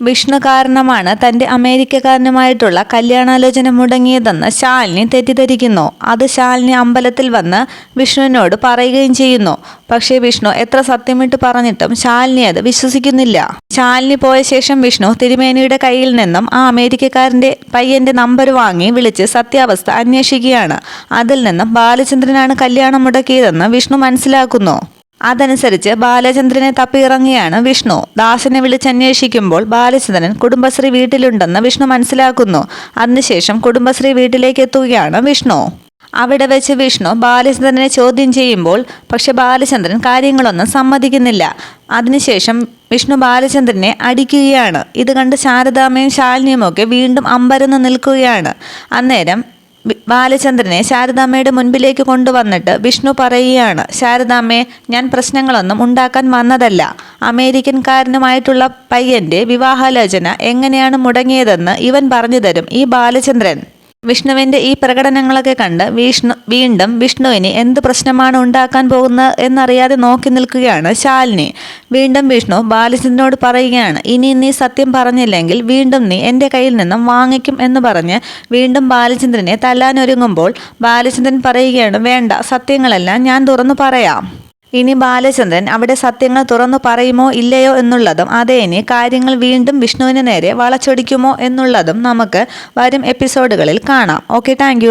വിഷ്ണു കാരണമാണ് തന്റെ അമേരിക്കക്കാരനുമായിട്ടുള്ള കല്യാണാലോചന മുടങ്ങിയതെന്ന് ശാലിനി തെറ്റിദ്ധരിക്കുന്നു. അത് ശാലിനി അമ്പലത്തിൽ വന്ന് വിഷ്ണുവിനോട് പറയുകയും ചെയ്യുന്നു. പക്ഷേ വിഷ്ണു എത്ര സത്യമിട്ട് പറഞ്ഞിട്ടും ശാലിനി അത് വിശ്വസിക്കുന്നില്ല. ശാലിനി പോയ ശേഷം വിഷ്ണു തിരുമേനിയുടെ കയ്യിൽ നിന്നും ആ അമേരിക്കക്കാരന്റെ പയ്യന്റെ നമ്പർ വാങ്ങി വിളിച്ച് സത്യാവസ്ഥ അന്വേഷിക്കുകയാണ്. അതിൽ നിന്നും ബാലചന്ദ്രനാണ് കല്യാണം മുടക്കിയതെന്ന് വിഷ്ണു മനസ്സിലാക്കുന്നു. അതനുസരിച്ച് ബാലചന്ദ്രനെ തപ്പിയിറങ്ങിയാണ് വിഷ്ണു. ദാസനെ വിളിച്ചന്വേഷിക്കുമ്പോൾ ബാലചന്ദ്രൻ കുടുംബശ്രീ വീട്ടിലുണ്ടെന്ന് വിഷ്ണു മനസ്സിലാക്കുന്നു. അതിനുശേഷം കുടുംബശ്രീ വീട്ടിലേക്ക് എത്തുകയാണ് വിഷ്ണു. അവിടെ വെച്ച് വിഷ്ണു ബാലചന്ദ്രനെ ചോദ്യം ചെയ്യുമ്പോൾ പക്ഷെ ബാലചന്ദ്രൻ കാര്യങ്ങളൊന്നും സമ്മതിക്കുന്നില്ല. അതിനുശേഷം വിഷ്ണു ബാലചന്ദ്രനെ അടിക്കുകയാണ്. ഇത് കണ്ട് ശാരദാമയും ശാലിനിയുമൊക്കെ വീണ്ടും അമ്പരന്ന് നിൽക്കുകയാണ്. അന്നേരം ബാലചന്ദ്രനെ ശാരദാമ്മയുടെ മുൻപിലേക്ക് കൊണ്ടുവന്നിട്ട് വിഷ്ണു പറയുകയാണ് ശാരദാമ്മയെ ഞാൻ പ്രശ്നങ്ങളൊന്നും ഉണ്ടാക്കാൻ വന്നതല്ല. അമേരിക്കൻകാരനുമായിട്ടുള്ള പയ്യന്റെ വിവാഹാലോചന എങ്ങനെയാണ് മുടങ്ങിയതെന്ന് ഇവൻ പറഞ്ഞു തരും ഈ ബാലചന്ദ്രൻ. വിഷ്ണുവിന്റെ ഈ പ്രകടനങ്ങളൊക്കെ കണ്ട് വിഷ്ണു വീണ്ടും വിഷ്ണുവിന് എന്ത് പ്രശ്നമാണ് ഉണ്ടാക്കാൻ പോകുന്നത് എന്നറിയാതെ നോക്കി നിൽക്കുകയാണ് ശാലിനി. വീണ്ടും വിഷ്ണു ബാലചന്ദ്രനോട് പറയുകയാണ് ഇനി നീ സത്യം പറഞ്ഞില്ലെങ്കിൽ വീണ്ടും നീ എന്റെ കയ്യിൽ നിന്നും വാങ്ങിക്കും എന്ന് പറഞ്ഞ് വീണ്ടും ബാലചന്ദ്രനെ തല്ലാനൊരുങ്ങുമ്പോൾ ബാലചന്ദ്രൻ പറയുകയാണ് വേണ്ട സത്യങ്ങളെല്ലാം ഞാൻ തുറന്നു പറയാം. ഇനി ബാലചന്ദ്രൻ അവിടെ സത്യങ്ങൾ തുറന്നു പറയുമോ ഇല്ലയോ എന്നുള്ളതും അതേ ഇനി കാര്യങ്ങൾ വീണ്ടും വിഷ്ണുവിന് നേരെ വളച്ചൊടിക്കുമോ എന്നുള്ളതും നമുക്ക് വരും എപ്പിസോഡുകളിൽ കാണാം. Okay thank